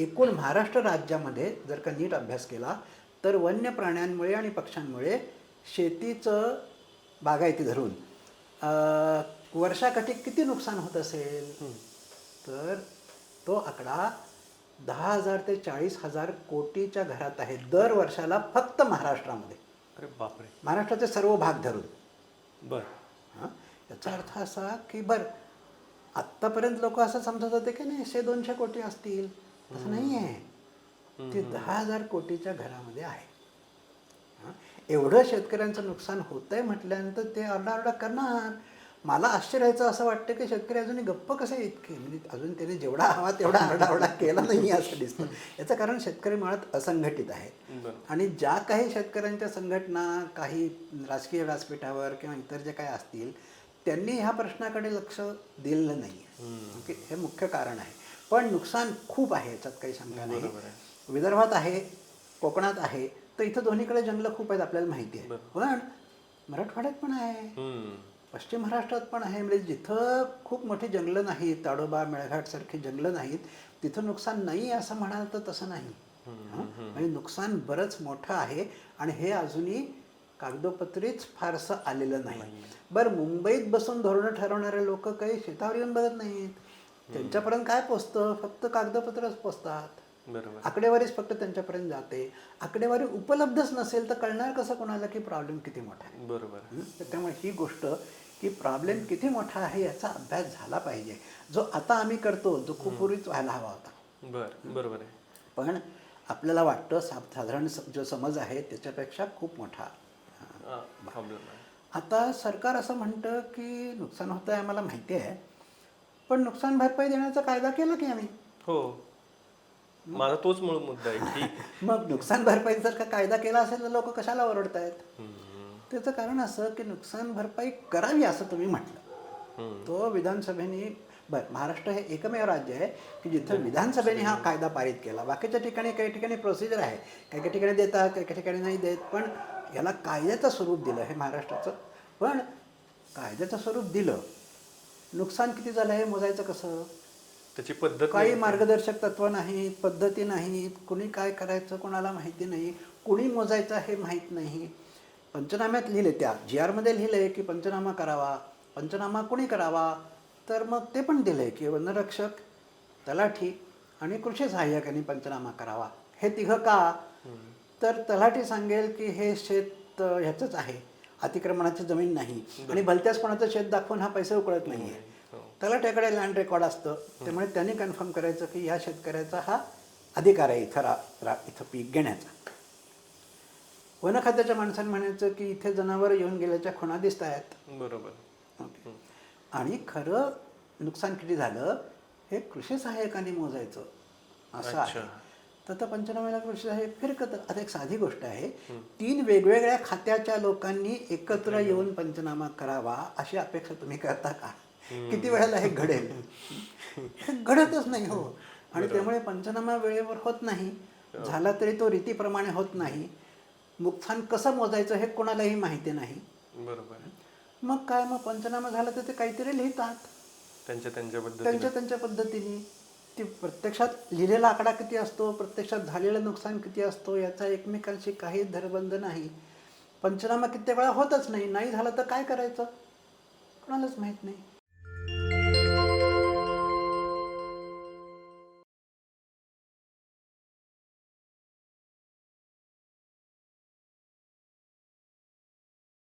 एकूण महाराष्ट्र राज्यामध्ये जर का नीट अभ्यास केला तर वन्य प्राण्यांमुळे आणि पक्ष्यांमुळे शेतीचं बागायती धरून. वर्षाकाठी किती नुकसान होत असेल? तर तो आकडा दहा हजार ते चाळीस हजार कोटीच्या घरात आहे दर वर्षाला फक्त महाराष्ट्रामध्ये. अरे बापरे. महाराष्ट्राचे सर्व भाग धरून. बर. हां? याचा अर्थ असा की बरं आत्तापर्यंत लोक असं समजत होते की नाही शे दोनशे कोटी असतील. तसं नाही आहे ते दहा हजार कोटीच्या घरामध्ये आहे. एवढं शेतकऱ्यांचं नुकसान होत आहे म्हटल्यानंतर ते आरडाओरडा करणार. मला आश्चर्याचं असं वाटतं की शेतकरी अजूनही गप्प कसे इतके म्हणजे अजून त्याने जेवढा हवा तेवढा आरडाओरडा केला नाही असं दिसतं. याचं कारण शेतकरी मुळात असंघटित आहेत. आणि ज्या काही शेतकऱ्यांच्या संघटना काही राजकीय व्यासपीठावर किंवा इतर जे काही असतील त्यांनी ह्या प्रश्नाकडे लक्ष दिलेलं नाही हे मुख्य कारण आहे. पण नुकसान खूप आहे याच्यात काही शंका नाही. विदर्भात आहे कोकणात आहे तर इथं दोन्हीकडे जंगलं खूप आहेत आपल्याला माहिती आहे. पण मराठवाड्यात पण आहे. पश्चिम महाराष्ट्रात पण आहे. म्हणजे जिथं खूप मोठी जंगलं नाहीत ताडोबा मेळघाट सारखी जंगलं नाहीत तिथं नुकसान नाही असं म्हणाल तर तसं नाही? म्हणजे नुकसान बरंच मोठं आहे आणि हे अजूनही कागदोपत्रीच फारसं आलेलं नाही. बरं मुंबईत बसून धोरणं ठरवणारे लोक काही शेतावर येऊन बघत नाहीत. त्यांच्यापर्यंत काय पोचतं? फक्त कागदपत्रच पोचतात. बरोबर. आकडेवारीच फक्त त्यांच्यापर्यंत जाते. आकडेवारी उपलब्धच नसेल तर कळणार कसं कोणाला की प्रॉब्लेम किती मोठा आहे? बरोबर. त्यामुळे ही गोष्ट की प्रॉब्लेम किती मोठा आहे याचा अभ्यास झाला पाहिजे. जो आता आम्ही करतो जो खूप पूर्वीच व्हायला हवा होता. बर बरोबर आहे. पण आपल्याला वाटतं साधारण जो समज आहे त्याच्यापेक्षा खूप मोठा. आता सरकार असं म्हणतं की नुकसान होतं आहे आम्हाला माहिती आहे. पण नुकसान भरपाई देण्याचा कायदा केला की आम्ही? हो. माझा तोच मूळ मुद्दा आहे की मग नुकसान भरपाई जर का कायदा केला असेल तर लोक कशाला ओरडत आहेत हम्म. त्याचं कारण असं की नुकसान भरपाई करावी असं तुम्ही म्हटलं. तो विधानसभेने बरं महाराष्ट्र हे एकमेव राज्य आहे की जिथं विधानसभेने हा कायदा पारित केला. बाकीच्या ठिकाणी काही ठिकाणी प्रोसिजर आहे. काही काही ठिकाणी देतात काही काही ठिकाणी नाही देत. पण याला कायद्याचं स्वरूप दिलं हे महाराष्ट्राचं. पण कायद्याचं स्वरूप दिलं नुकसान किती झालं हे मोजायचं कसं? त्याची पद्धत काही मार्गदर्शक तत्व नाहीत पद्धती नाहीत कुणी काय करायचं कोणाला माहिती नाही कुणी मोजायचं हे माहीत नाही. पंचनाम्यात लिहिले त्या जी आरमध्ये लिहिलं आहे की पंचनामा करावा पंचनामा कुणी करावा? तर मग ते पण दिलं आहे की वनरक्षक तलाठी आणि कृषी सहाय्यक यांनी पंचनामा करावा. हे तिघं का? तर तलाठी सांगेल की हे शेत ह्याचंच आहे. अतिक्रमणाची जमीन नाही. आणि भलत्याच कोणाचं शेत दाखवून हा पैसे उकळत नाही आहे हो. तलाट्याकडे लँड रेकॉर्ड असतं. त्यामुळे त्यांनी कन्फर्म करायचं की ह्या शेतकऱ्याचा हा अधिकार आहे इथं रा रा इथं पीक घेण्याचा. वन खात्याच्या माणसांनी म्हणायचं की इथे जनावर येऊन गेल्याच्या खुणा दिसत आहेत. बरोबर. ओके. आणि खरं नुकसान किती झालं? हे कृषी सहाय्यकांनी मोजायचं. असं आहे. तर पंचनाम्याला कृषी सहाय्यक फिरकत. आता एक साधी गोष्ट आहे. तीन वेगवेगळ्या खात्याच्या लोकांनी एकत्र येऊन पंचनामा करावा अशी अपेक्षा तुम्ही करता का? किती वेळेला हे घडेल? हे घडतच नाही हो. आणि त्यामुळे पंचनामा वेळेवर होत नाही. झाला तरी तो रीतीप्रमाणे होत नाही. नुकसान कसं मोजायचं हे कोणालाही माहिती नाही. बरोबर. मग काय? मग पंचनामा झाला तर ते काहीतरी लिहितात. त्यांच्या त्यांच्या त्यांच्या त्यांच्या पद्धतीने. ती प्रत्यक्षात लिहिलेला आकडा किती असतो प्रत्यक्षात झालेलं नुकसान किती असतो याचा एकमेकांशी काही धरबंध नाही. पंचनामा कित्येक वेळा होतच नाही नाही झालं तर काय करायचं? कोणालाच माहीत नाही.